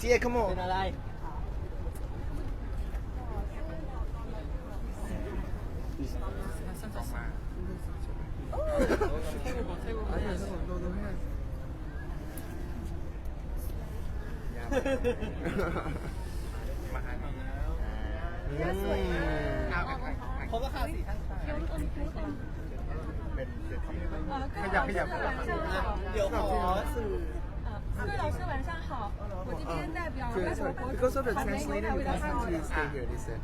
เจ๊ขโมยเป็นอะไรผมราคาสี่ท่านเป็นเศรษฐีขยับขยับเดี๋ยวขอสื่อ 各位老师晚上好，我这边代表外国国 because of the 草莓牛 translator 奶味 you 的 guys 汉 have 语 to。stay here they said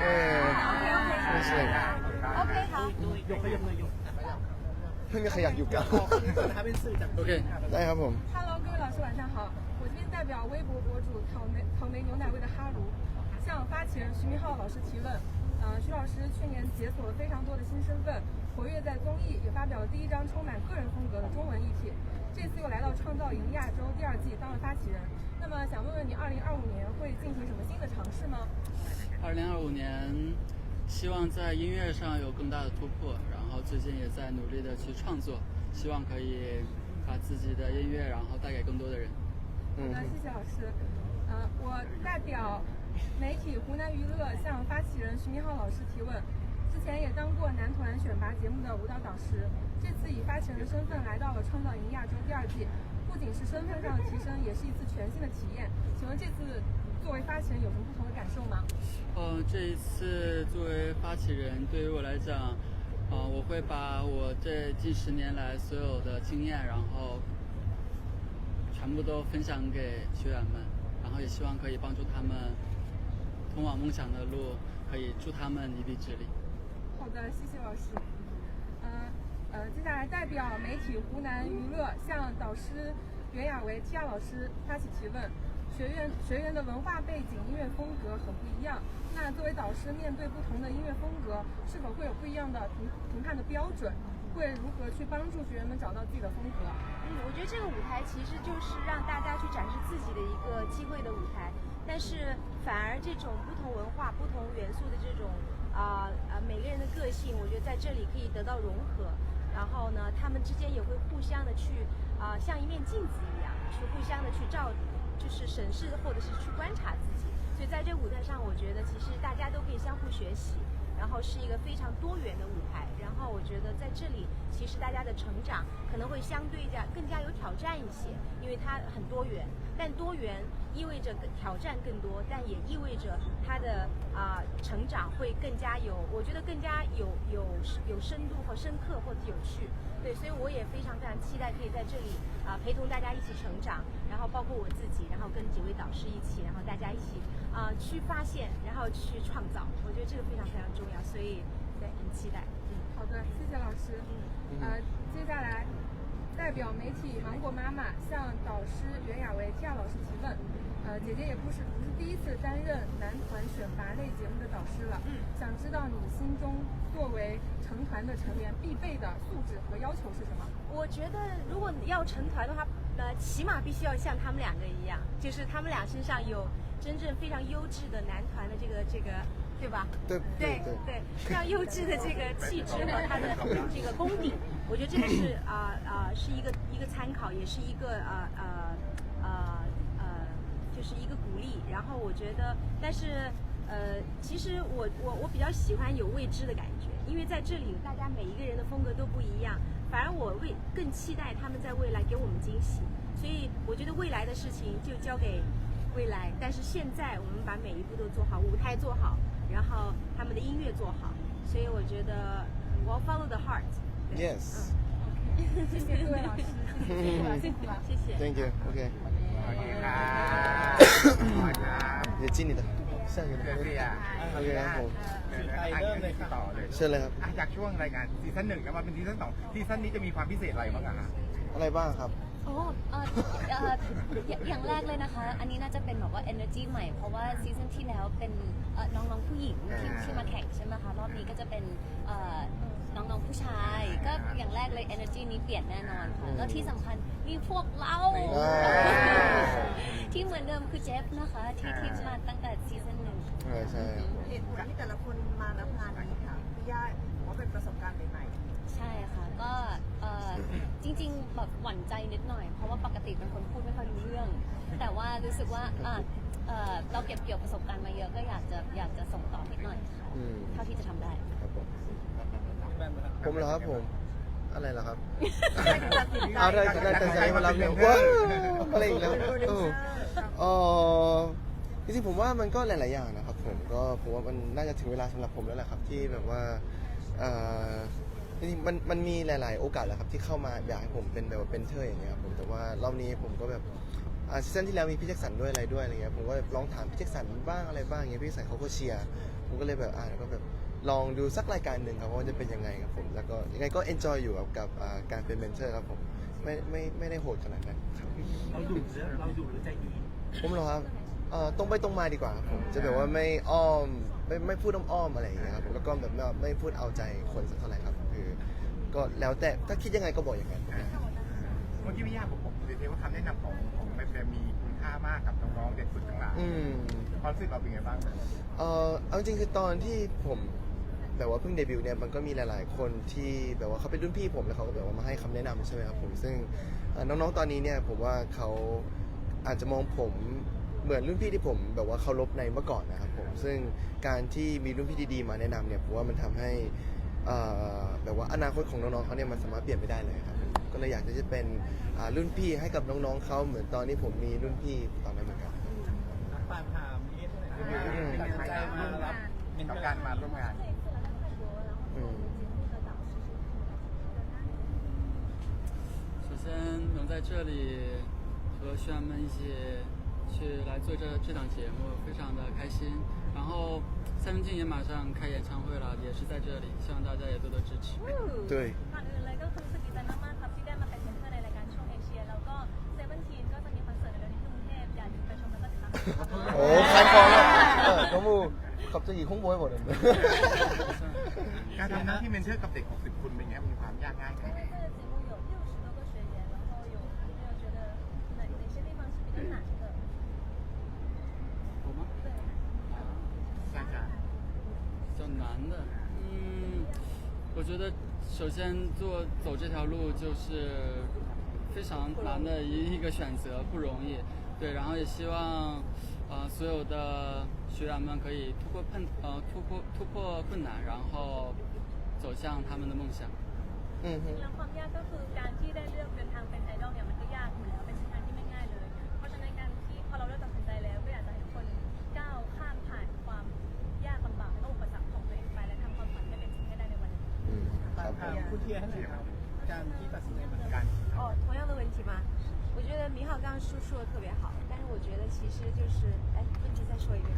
เออ translate OK 好。 ยกขยับเลยยก เพิ่งจะขยับอยู่กัน ถ้าเป็นสื่อจาก โอเค ได้ครับผม Hello，各位老师晚上好，我这边代表微博博主草莓草莓牛奶味的哈卢，向发起人徐明浩老师提问。呃，徐老师去年解锁了非常多的新身份， 活跃在综艺，也发表了第一张充满个人风格的中文议题。这次又来到创造营亚洲第二季当了发起人，那么想问问你，二零二五年会进行什么新的尝试吗？二零二五年，希望在音乐上有更大的突破，然后最近也在努力的去创作，希望可以把自己的音乐然后带给更多的人。嗯好的，谢谢老师。呃，我代表媒体湖南娱乐向发起人徐明浩老师提问。之前也当过男团选拔节目的舞蹈导师，这次以发起人的身份来到了创造营亚洲第二季，不仅是身份上的提升，也是一次全新的体验。请问这次作为发起人有什么不同的感受吗？呃，这一次作为发起人，对于我来讲，呃，我会把我这近十年来所有的经验，然后全部都分享给学员们，然后也希望可以帮助他们通往梦想的路，可以助他们一臂之力。好的，谢谢老师。呃呃，接下来代表媒体湖南娱乐向导师袁娅维 Tia 老师发起提问。学院学员的文化背景、音乐风格很不一样。那作为导师，面对不同的音乐风格，是否会有不一样的评评判的标准？会如何去帮助学员们找到自己的风格？嗯，我觉得这个舞台其实就是让大家去展示自己的一个机会的舞台，但是反而这种不同文化、不同元素的这种啊啊、每个人的个性，我觉得在这里可以得到融合。然后呢，他们之间也会互相的去啊、像一面镜子一样，去互相的去照，就是审视或者是去观察自己。所以在这舞台上，我觉得其实大家都可以相互学习。然后是一个非常多元的舞台，然后我觉得在这里，其实大家的成长可能会相对的更加有挑战一些，因为它很多元。但多元意味着更挑战更多，但也意味着他的啊、成长会更加有，我觉得更加有有有深度和深刻或者有趣。对，所以我也非常非常期待可以在这里啊、陪同大家一起成长，然后包括我自己，然后跟几位导师一起，然后大家一起啊、去发现，然后去创造。我觉得这个非常非常重要，所以对很期待。嗯好的，谢谢老师。嗯呃，接下来代表媒体芒果妈妈向导师袁娅维 Tia 老师提问。呃，姐姐也不是不是第一次担任男团选拔类节目的导师了，嗯想知道你心中作为成团的成员必备的素质和要求是什么？我觉得如果要成团的话，呃，起码必须要像他们两个一样，就是他们俩身上有真正非常优质的男团的这个这个，对吧？对对对对，非常优质的这个气质和他的这个功底，我觉得这个是啊啊、是一个一个参考，也是一个啊啊啊呃，就是一个鼓励。然后我觉得，但是呃，其实我我我比较喜欢有未知的感觉，因为在这里大家每一个人的风格都不一样，反而我未更期待他们在未来给我们惊喜。所以我觉得未来的事情就交给未来，但是现在我们把每一步都做好，舞台做好，然后他们的音乐做好，所以我觉得我要 follow the heart 对。 yes 谢谢各位老师，谢谢辛苦了，辛苦了。谢谢。 thank you OK เดี๋ยวจิ้นนี่นะใช่กัน เดี๋ยวสิอ่ะ โอเคครับผม ไปเริ่มเลยค่ะ ต่อเลย เชิญเลยครับ อ่ะจากช่วงรายการซีซั่นหนึ่งแล้วมาเป็นซีซั่นสองซีซั่นนี้จะมีความพิเศษอะไรบ้างอะฮะ อะไรบ้างครับ โอ้เอ่อเอ่ออย่าอย่างแรกเลยนะคะ อันนี้น่าจะเป็นแบบว่า energy ใหม่ เพราะว่าซีซั่นที่แล้วเป็นเอ่อน้องๆผู้หญิงที่ที่มาแข่งใช่ไหมคะ รอบนี้ก็จะเป็นเอ่อน้องๆผู้ชาย ก็อย่างแรกเลย energy นี้เปลี่ยนแน่นอนค่ะ แล้วที่สำคัญมีพวกเรา อ่า ที่เหมือนเดิมคือเจฟนะคะที่ที่มาตั้งแต่ซีซั่นหนึ่งใช่ใช่ครับเหตุผลที่แต่ละคนมารับงานนี้ค่ะพี่ย่าว่าเป็นประสบการณ์ใหม่ ใช่ค่ะ ก็เอ่อจริงๆแบบหวั่นใจนิดหน่อย เพราะว่าปกติเป็นคนพูดไม่ค่อยรู้เรื่อง แต่ว่ารู้สึกว่าอะเอ่อเราเก็บเกี่ยวประสบการณ์มาเยอะก็อยากจะอยากจะส่งต่อนิดหน่อยค่ะอืม เท่าที่จะทำได้ ครับผมแบนไหมครับผมเหรอครับผม อะไรเหรอครับ เอาได้ได้แต่ใจมารับเนี่ยว้าวอะไรอีกแล้วเออเออจริงๆผมว่ามันก็หลาย ๆ อย่างนะครับผมก็ผมว่ามันน่าจะถึงเวลาสำหรับผมแล้วแหละครับที่แบบว่าเอ่อ จริงๆมันมันมีหลาย ๆ โอกาสแหละครับที่เข้ามาอยากให้ผมเป็นแบบว่าเป็นเทอร์อย่างเงี้ยครับผมแต่ว่ารอบนี้ผมก็แบบอ่าซีซั่นที่แล้วมีพี่แจ็คสันด้วยอะไรด้วยอะไรเงี้ยผมก็ลองถามพี่แจ็คสันบ้างอะไรบ้างอย่างเงี้ยพี่แจ็คสันเขาก็เชียร์ผมก็เลยแบบอ่าก็แบบลองดูสักรายการหนึ่งครับว่าจะเป็นยังไงครับผมแล้วก็ยังไงก็เอนจอยอยู่กับกับอ่าการเป็นเมนเทอร์ครับผมไม่ไม่ไม่ได้โหดขนาดนั้นครับ เราดุหรือเราดุหรือใจดีผมเหรอครับเอ่อตรงไปตรงมาดีกว่าครับผมจะแบบว่าไม่อ้อมไม่ไม่พูดอ้อมๆอะไรอย่างเงี้ยครับผมแล้วก็แบบไม่ไม่พูดเอาใจคนสักเท่าไหร่ครับคือ ก็แล้วแต่ถ้าคิดยังไงก็บอกอย่างนั้น เมื่อกี้พี่ย่าผมผมเรียนว่าคำแนะนำของของแม่แบมมีคุณค่ามากกับน้องๆเด็กฝึกทั้งหลายอืม ความรู้สึกเราเป็นไงบ้างเอ่อเอาจริงๆคือตอนที่ผมแบบว่าเพิ่งเดบิวต์เนี่ยมันก็มีหลาย ๆ คนที่แบบว่าเขาเป็นรุ่นพี่ผมแล้วเขาก็แบบว่ามาให้คำแนะนำใช่ไหมครับผมซึ่งเอ่อน้องๆตอนนี้เนี่ยผมว่าเขาอาจจะมองผมเหมือนรุ่นพี่ที่ผมแบบว่าเคารพในเมื่อก่อนนะครับผมซึ่งการที่มีรุ่นพี่ดีๆมาแนะนำเนี่ยผมว่ามันทำให้ เอ่อแบบว่าอนาคตของน้องๆเขาเนี่ยมันสามารถเปลี่ยนไปได้เลยครับก็เลยอยากที่จะเป็นอ่ารุ่นพี่ให้กับน้องๆเขาเหมือนตอนที่ผมมีรุ่นพี่ตอนนั้นเหมือนกัน ปานถามนิดตัดสินใจมารับเป็น กับการมาร่วมงาน 嗯。首先能在这里和学员们一起去来做这这档节目，非常的开心。 然后三分镜也马上开演唱会了，也是在这里，希望大家也多多支持。对。ก่อนอื่เกับซเว่นทีนก็จะมีคอนเสิร์ตในกรุงเทพอยากไปชมแล้วก็ติามครับโอ้ขายของแล้วเออน้มกับจะหญิงงบวยหมดเลย การทำหน้าที่เมนเทอร์กับเด็ก 60 คนเป็นไงมีความยากง่ายไหม 觉得首先做走这条路就是非常难的一一个选择，不容易。对，然后也希望呃所有的学员们可以突破困呃突破突破困难，然后走向他们的梦想。嗯哼 แล้วความยากก็คือการที่ได้เลือกเดินทางเป็ า 好 มคุณเทียให้หน่อยครับการที่ตัดสินใจมา การ 哦，同样的问题吗？我觉得明浩刚刚说说的特别好，但是我觉得其实就是，哎，问题再说一遍。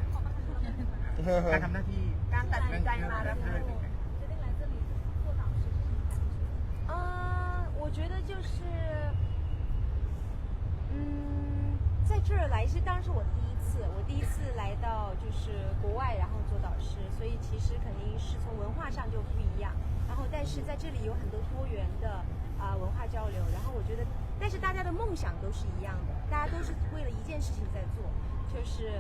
การทำหน้าที่ การตัดสินใจมารับ เมนเทอร์ 决定来这里做导师是什么感觉？呃，我觉得就是，嗯，在这儿来是当然是我第一 次，我第一次来到就是国外，然后做导师，所以其实肯定是从文化上就不一样。然后但是在这里有很多多元的啊、文化交流，然后我觉得，但是大家的梦想都是一样的，大家都是为了一件事情在做，就是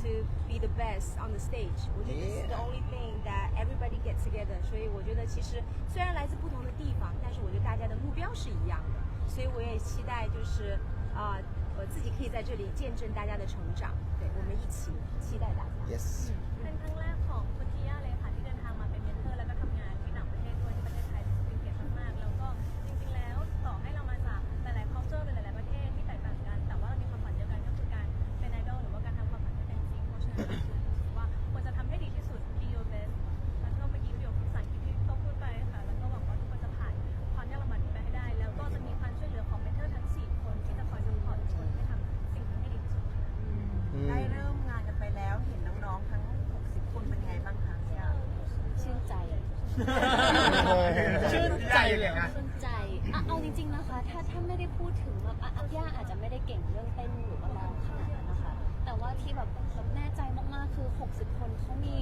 to be the best on the stage。我觉得 this is the only thing that everybody get together。所以我觉得其实虽然来自不同的地方，但是我觉得大家的目标是一样的，所以我也期待就是啊、我自己可以在这里见证大家的成长，对我们一起期待大家。 yes เป็นครั้งแรกของคุณทีย่าเลยค่ะ ชื่นใจเลยนะ ชื่นใจอะเอาจริงๆนะคะ ถ้าถ้าไม่ได้พูดถึงแบบอะอัพย่าอาจจะไม่ได้เก่งเรื่องเต้นหรือว่าร้องขนาดนั้นนะคะ แต่ว่าที่แบบแบบแน่ใจมากๆคือ 60 คนเขามี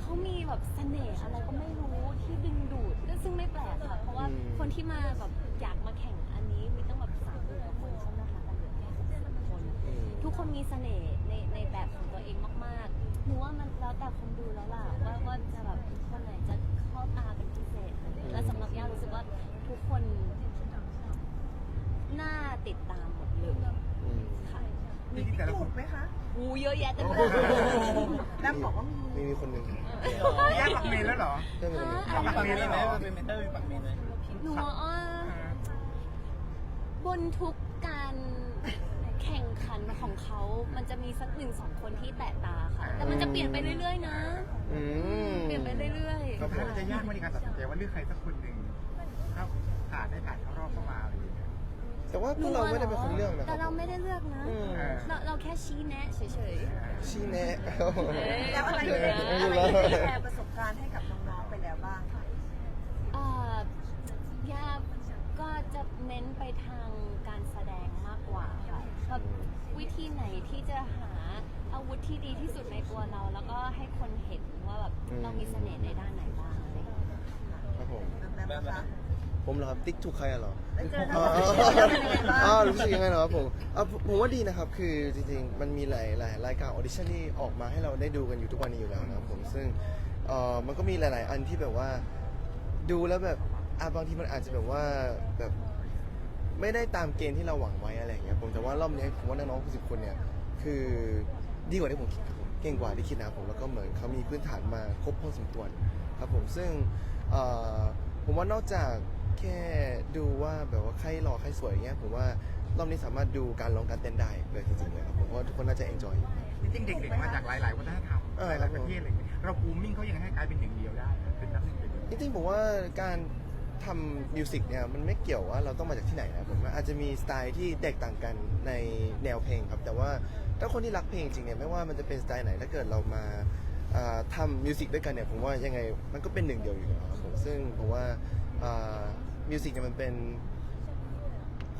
เขามีแบบเสน่ห์อะไรก็ไม่รู้ที่ดึงดูดซึ่งไม่แปลกค่ะ เพราะว่าอืมคนที่มาแบบอยากมาแข่งอันนี้มีตั้งแบบสามหมื่นกว่าคนใช่ไหมคะแต่เหลือแค่60คนอืมทุกคนมีเสน่ห์ในในแบบของตัวเองมากๆหนูว่ามันแล้วแต่คนดูแล้วล่ะว่าว่าจะแบบคนไหนจะเข้าเข้าตาเป็นพิเศษเลยและสำหรับย่ารู้สึกว่าทุกคนน่าติดตามหมดเลยอืมค่ะจริงๆแต่ละคถูนกไหมคะงูเยอะแยะเต็มไปโอ้หมโหดแล้บอกว่ามีมีมีคนหนึ่งพี่ย่าปักเมนแล้วเหรอเพื่อนคนหนึ่งปักเมนไหมเป็นเมนเตอร์ปักเมนไหมหนูว่าบนทุกการแข่งขันของเขา มันจะมีสักหนึ่งสองคนที่แตะตาค่ะ แต่มันจะเปลี่ยนไปเรื่อยๆนะ เรื่อยๆเราพจะยากไหมในการตัดสินใจว่าเลือกใครสักคนหนึ่งเข้าผ่านได้ผ่านเข้ารอบเข้ามาอะไรอย่างเงี้ย แต่ว่าพวกเราไม่ได้เป็นคนเลือกนะคแต่รับเราไม่ได้เลือกนะอืมเราเราแค่ชี้แนะเฉยชี้แนะแล้วอะไรเดี๋ยวที่นะอะไรไม่รู้ที่แล้วแชร์ประสบการณ์ให้กับน้องๆไปแล้วบ้างคะๆอ่ายาก็จะเน้นไปทางการแสดงมากกว่าค่ะแบบวิธีไหนที่จะหาอาวุธที่ดีที่สุดในตัวเรา แล้วก็ให้คนเห็นว่าแบบอืม เรามีเสน่ห์ในด้านไหนบ้างอะไรอย่างเงี้ยครับผมแบบนะคะผมเหรอครับติ๊กถูกใครอะเหรอ ได้เจออ๋อน้องเป็นยังไงบ้าง อ๋อรู้สึกยังไงเหรอครับผมอะผมผมว่าดีนะครับ คือจริงๆ มันมีหลายหลายรายการออดิชั่นที่ออกมาให้เราได้ดูกันอยู่ทุกวันนี้อยู่แล้วนะครับผม ซึ่งเอ่อมันก็มีหลาย ๆ อันที่แบบว่า ดูแล้วแบบอะบางทีมันอาจจะแบบว่าแบบ ไม่ได้ตามเกณฑ์ที่เราหวังไว้อะไรอย่างเงี้ยผมแต่ว่ารอบนี้ผมว่าน้องๆสิบคนเนี่ย คือดีกว่าที่ผมคิดครับผม เก่งกว่าที่คิดนะครับผมแล้วก็เหมือนเขามีพื้นฐานมาครบพอสมควรครับผมซึ่งเอ่อผมว่านอกจากแค่ดูว่าแบบว่าใครหล่อใครสวยอย่างเงี้ยผมว่ารอบนี้สามารถดูการร้องการเต้นได้เลยจริงๆเลยครับผมเพราะว่าทุกคนน่าจะเอนจอยจริงๆเด็กๆมาจากหลายๆวัฒนธรรมเออหลายๆประเทศอะไรอย่างเงี้ยเราบูมมิ่งเขายังให้กลายเป็นหนึ่งเดียวได้เป็นน้ำหนึ่งเดียวจริงๆผมว่าการทำมิวสิกเนี่ยมันไม่เกี่ยวว่าเราต้องมาจากที่ไหนนะผมว่าอาจจะมีสไตล์ที่แตกต่างกันในแนวเพลงครับ แต่ว่า ถ้าคนที่รักเพลงจริงเนี่ยไม่ว่ามันจะเป็นสไตล์ไหนถ้าเกิดเรามาอ่าทำมิวสิกด้วยกันเนี่ยผมว่ายังไงมันก็เป็นหนึ่งเดียวอยู่แล้วครับผมซึ่งผมว่ามิวสิกเนี่ยมันเป็น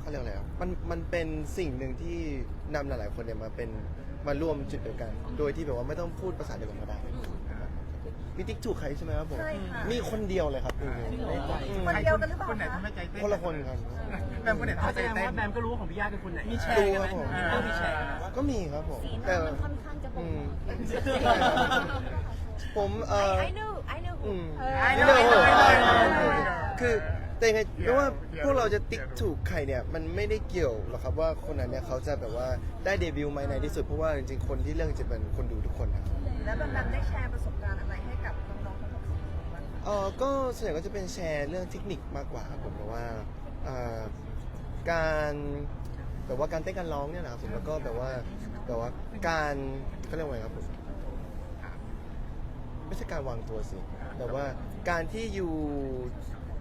เขาเรียกอะไรอะมันมันเป็นสิ่งหนึ่งที่นำหลายๆคนเนี่ยมาเป็นมาร่วมจุดเดียวกัน โดยที่แบบว่าไม่ต้องพูดภาษาเดียวกันก็ได้ มีติ๊กถูกใครใช่ไหมครับผม ใช่ค่ะ มีคนเดียวเลยครับจริงๆอืมคนเดียวกันหรือเปล่าคนไหนคะทำให้ใจเต้นคนละคนครับแบมคนไหนทำให้แสใจดงเต้น ว่าแบมก็รู้ว่าของพี่ย่าเป็นคนไหนมีแชดูร์คไหมรับผม เออมีแชร์ก็มีครับผมสีหแต่น้ามันค่อนข้างจะบ่อืงมบอกผมเอ่อ I know I know อืมเออ I ไม่ know ได้ I know I know คือแต่ยังไงเดี๋ยวไม่ว่าเดี๋ยวพวกเราจะติ๊กเดี๋ยวถูกใครเนี่ยมันไม่ได้เกี่ยวหรอกครับว่าคนนั้นเนี่ยเขาจะแบบว่าได้เดบิวต์ไหมในที่สุดเพราะว่าจริงๆคนที่เรื่องจะเป็นคนดูทุกคนนะครับ แล้วแบบนั้นได้แชร์ประสบการณ์อะไร เออก็ส่วนใหญ่ก็จะเป็นแชร์เรื่องเทคนิคมากกว่าครับผมเพราะว่าเอ่อการแบบว่าการเต้นการร้องเนี่ยนะครับผมแล้วก็แบบว่าแบบว่าการเขาเรียกว่าไงครับผมไม่ใช่การวางตัวสิแต่ว่าการที่อยู่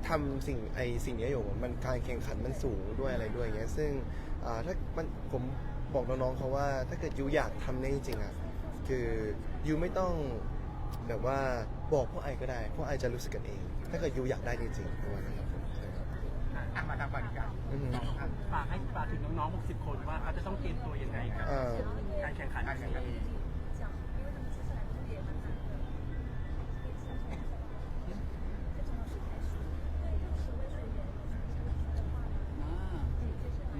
ทำสิ่งไอสิ่งนี้อยู่มันการแข่งขันมันสูงด้วยอะไรด้วยอย่างเงี้ยซึ่งอ่าถ้ามันผมบอกน้องๆเขาว่าถ้าเกิดยูอยากทำได้จริงๆอะคือยูไม่ต้องแบบว่า บอกพวกไอก็ได้ พวกไอจะรู้สึกกันเอง ถ้าเกิดยูอยากได้จริงๆประมาณนั้นครับผมใช่ครับ อ่ะมาทำก่อนดีกว่า อือฮึ ฝากให้ฝากถึงน้องๆ 60 คนว่าเขาจะต้องเตรียมตัวยังไงกับ เอ่อ การแข่งขัน การแข่งขัน 啊，嗯，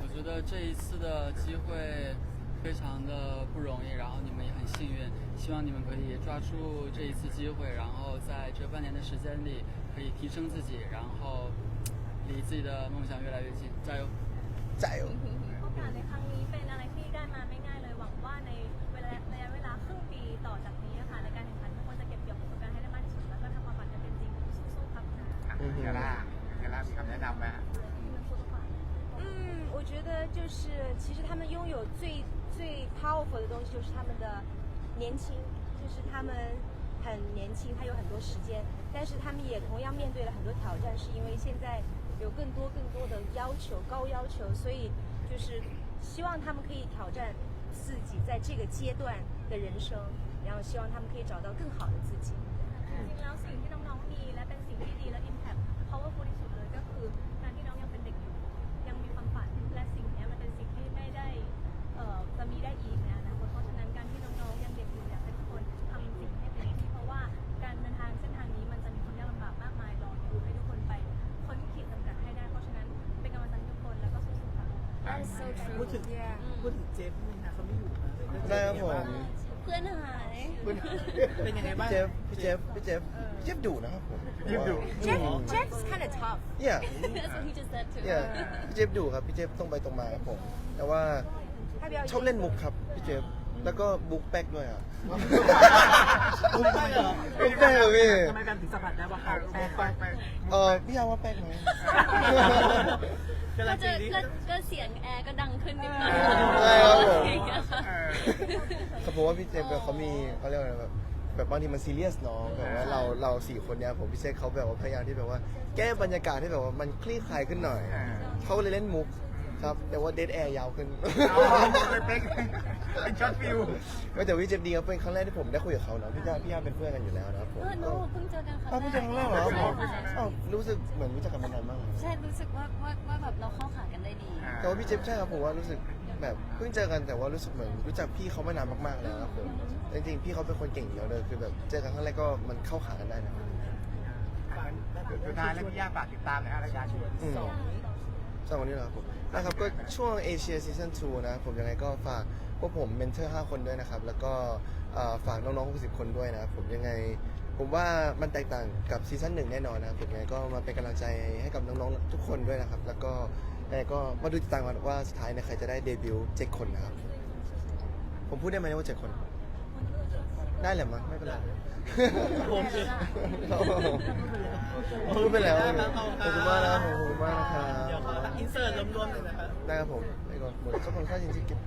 我觉得这一次的机会 非常的不容易，然后你们也很幸运，希望你们可以抓住这一次机会，然后在这半年的时间里可以提升自己，然后离自己的梦想越来越近，加油！ใจ 我觉得就是其实他们拥有最最 powerful 的东西就是他们的年轻，就是他们很年轻，他有很多时间，但是他们也同样面对了很多挑战，是因为现在有更多更多的要求，高要求，所以就是希望他们可以挑战自己在这个阶段的人生，然后希望他们可以找到更好的自己。จ พูดถึงอืม พูดถึงเจฟนี่นะเขาไม่อยู่นะได้ครับผม เพื่อนหาย เป็นยังไงบ้างเจฟพี่เจฟพี่เจฟพี่เจฟดุนะครับผมพี่เจฟดุ Jeff Jeff's kind of tough เนี่ย That's what he just said too เนี่ยพี่เจฟดุครับพี่เจฟตรงไปตรงมาครับผม แต่ว่าชอบเล่นมุกครับพี่เจฟ แล้วก็บุกแป๊กด้วยอะมุกแป๊กเหรอมุกแป๊กเหรอพี่ ทำไมกันถึงสัมผัสได้ว่าเขาแป๊กไปไปเออพี่ยาว่าแป๊กไหมการัก็นจะตีนี่ก็ก็เสียงแอร์ก็ดังขึ้นนิดหน่อยใช่ครับผมเออเขาบอกว่าพี่เจฟเขามีเขาเรียกว่าอะไรแบบแบบบางทีมันซีเรียสเนาะแบบว่าเราเราสี่คนเนี่ยผมพี่เจฟเขาแบบว่าพยายามที่แบบว่า แก้บรรยากาศให้แบบว่ามันคลี่คลายขึ้นหน่อยอ่าเขาก็เลยเล่นมุกครับแต่ว่าเดทแอร์ยาวขึ้น เอาเลยเป็น เป็นช็อตฟิวก็แต่พี่เจฟดีครับเป็นครั้งแรกที่ผมได้คุยกับเขาเนาะพี่ยาพี่ยาเป็นเพื่อนกันอยู่แล้วนะครับผมเออโนเพิ่งเจอกันครั้อ้าวงเพิ่งแรเจกอครั้งแรกเหรอครับผมใช่ค่ะอ้าวรู้สึกเหมือนรู้จักกันมานานมากเลยใช่รู้สึกว่าว่าว่าแบบเราเข้าขากันได้ดี แต่ว่าพี่เจฟใช่ครับผมว่ารู้สึกแบบเพิ่งเจอกันแต่ว่ารู้สึกเหมือนรู้จักพี่เขามานานมากๆแล้วครับผมจริงๆพี่เขาเป็นคนเก่งอยู่แล้วเลยคือแบบเจอกันครั้งแรกก็มันเข้าขากันได้นะสุดท้ายแล้วพี่ย่าฝากติดตามหน่อยฮะรายการอืมสำหรับวันนี้เหรอครับผมนะครับก็ช่วงเอเชียซีซั่น2นะผมยังไงก็ฝาก พวกผมเมนเทอร์5คนด้วยนะครับ แล้วก็เอ่อฝากน้องๆ60 คนด้วยนะครับผมยังไงผมว่ามันแตกต่างกับซีซั่นหนึ่งแน่นอนนะครับผมยังไงก็มาเป็นกำลังใจให้กับน้องๆทุกคนด้วยนะครับ แล้วก็ยังไงก็มาดูติดตามกันว่าสุดท้ายเนี่ยใครจะได้เดบิวต์เจ็ดคนนะครับ ผมพูดได้ไหมว่าเจ็ดคน ได้แหละมั้งไม่เป็นไรผมสิพูดไปแล้วขอบคุณมากนะครับขอบคุณมากนะครับเดี๋ยวขออินเสิร์ตรวมๆหน่อยนะครับได้ครับผมไปก่อนหมดสักคนค่าจริงๆเก็บ